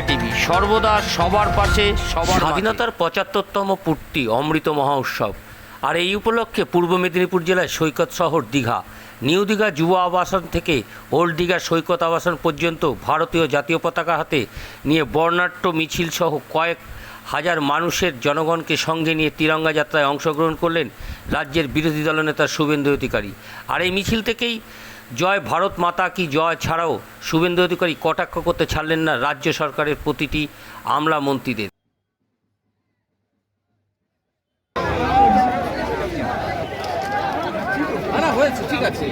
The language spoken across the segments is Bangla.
ইন্ডিয়া টিভি, সর্বদা সবার পাশে, সবার স্বাধীনতার পঁচাত্তরতম পূর্তি, অমৃত মহা উৎসব আর এই উপলক্ষে পূর্ব মেদিনীপুর জেলায় সৈকত শহর দীঘা। নিউ দীঘা যুব আবাসন থেকে ওল্ড দীঘা সৈকত আবাসন পর্যন্ত ভারতীয় জাতীয় পতাকা হাতে নিয়ে বর্ণাঢ্য মিছিল সহ কয়েক হাজার মানুষের জনগণকে সঙ্গে নিয়ে তিরঙ্গা যাত্রায় অংশগ্রহণ করলেন রাজ্যের বিরোধী দলনেতা শুভেন্দু অধিকারী। আর এই মিছিল থেকেই জয় ভারত মাতা কি জয় ছাড়াও শুভেন্দু অধিকারী কটাক্ষ করতে ছাড়লেন না রাজ্য সরকারের প্রতিটি আমলা মন্ত্রীদের। হয়েছে ঠিক আছে।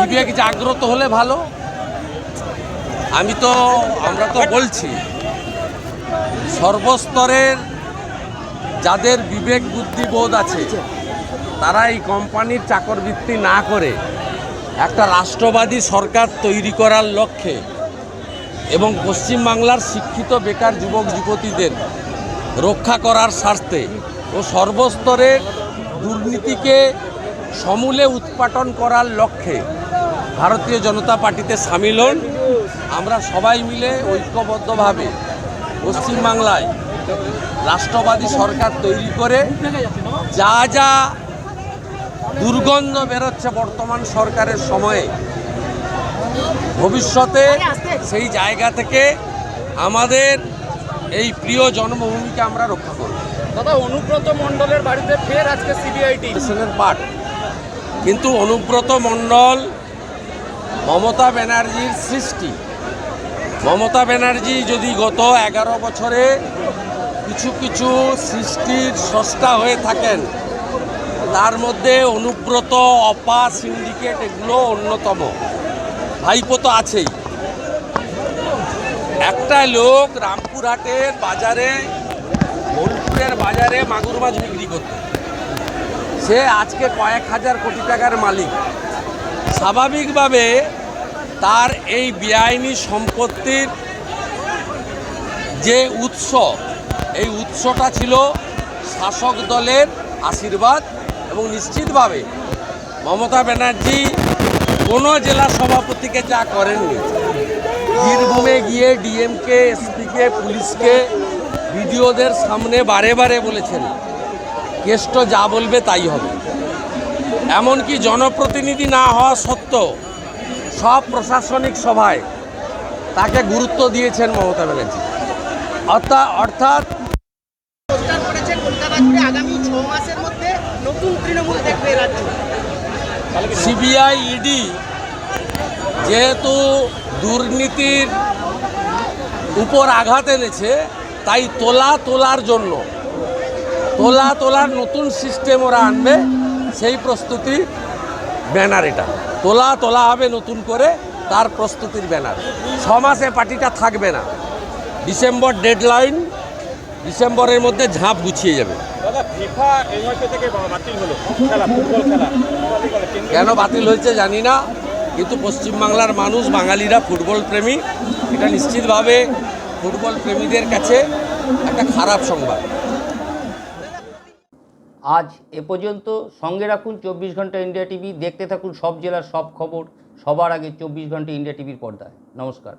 বিবেক জাগ্রত হলে ভালো? আমি তো, আমরা তো বলছি, সর্বস্তরের যাদের বিবেক, বুদ্ধি, বোধ আছে, তারা এই কোম্পানির চাকরবৃত্তি না করে একটা রাষ্ট্রবাদী সরকার তৈরি করার লক্ষ্যে এবং পশ্চিমবাংলার শিক্ষিত বেকার যুবক, যুবতীদের রক্ষা করার স্বার্থে ও সর্বস্তরের দুর্নীতিকে সমূলে উৎপাটন করার লক্ষ্যে ভারতীয় জনতা পার্টিতে সামিল হন। আমরা সবাই মিলে ঐক্যবদ্ধভাবে পশ্চিমবাংলায় রাষ্ট্রবাদী সরকার তৈরি করে যা যা দুর্গন্ধ বেরোচ্ছে বর্তমান সরকারের সময়ে, ভবিষ্যতে সেই জায়গা থেকে আমাদের এই প্রিয় জন্মভূমিকে আমরা রক্ষা করব। দাদা অনুব্রত মণ্ডলের বাড়িতে ফের আজকে সিবিআইটি পাঠ কিন্তু অনুব্রত মণ্ডল মমতা ব্যানার্জির সৃষ্টি। মমতা ব্যানার্জি যদি গত এগারো বছরে কিছু কিছু সৃষ্টির স্রষ্টা হয়ে থাকেন তার মধ্যে অনুব্রত অপা সিন্ডিকেট এগুলো অন্যতম। ভাইপো তো আছেই। একটা লোক রামপুরহাটের বাজারে বোলপুরের বাজারে মাগুর মাছ বিক্রি করতো। সে আজকে কয়েক হাজার কোটি টাকার মালিক। স্বাভাবিকভাবে তার এই বেআইনি সম্পত্তির যে উৎস, এই উৎসটা ছিল শাসক দলের আশীর্বাদ এবং নিশ্চিতভাবে মমতা ব্যানার্জি কোনো জেলা সভাপতিকে যা করেননি বীরভূমে গিয়ে ডিএমকে এসপিকে পুলিশকে বিডিওদের সামনে বারে বারে বলেছেন কেষ্ট যা বলবে তাই হবে। এমনকি জনপ্রতিনিধি না হওয়া সত্ত্বেও সব প্রশাসনিক সভায় তাকে গুরুত্ব দিয়েছেন মমতা ব্যানার্জি। অর্থাৎ অর্থাৎ সিবিআই ইডি যেহেতু দুর্নীতির উপর আঘাত এনেছে তাই তোলা তোলার জন্য। তোলা তোলার নতুন সিস্টেম ওরা আনবে সেই প্রস্তুতি ব্যানার এটা। তোলা তোলা হবে নতুন করে তার প্রস্তুতির ব্যানার। ছ মাসে পার্টিটা থাকবে না। ডিসেম্বর ডেডলাইন ডিসেম্বরের মধ্যে ঝাঁপ গুছিয়ে যাবে। কেন বাতিল হয়েছে জানি না। কিন্তু পশ্চিমবাংলার মানুষ, বাঙালিরা ফুটবল প্রেমী। এটা নিশ্চিতভাবে ফুটবল প্রেমীদের কাছে একটা খারাপ সংবাদ। আজ এ পর্যন্ত সঙ্গে রাখুন চব্বিশ ঘণ্টা ইন্ডিয়া টিভি। দেখতে থাকুন সব জেলার সব খবর। সবার আগে চব্বিশ ঘণ্টা ইন্ডিয়া টিভির পর্দায়। নমস্কার।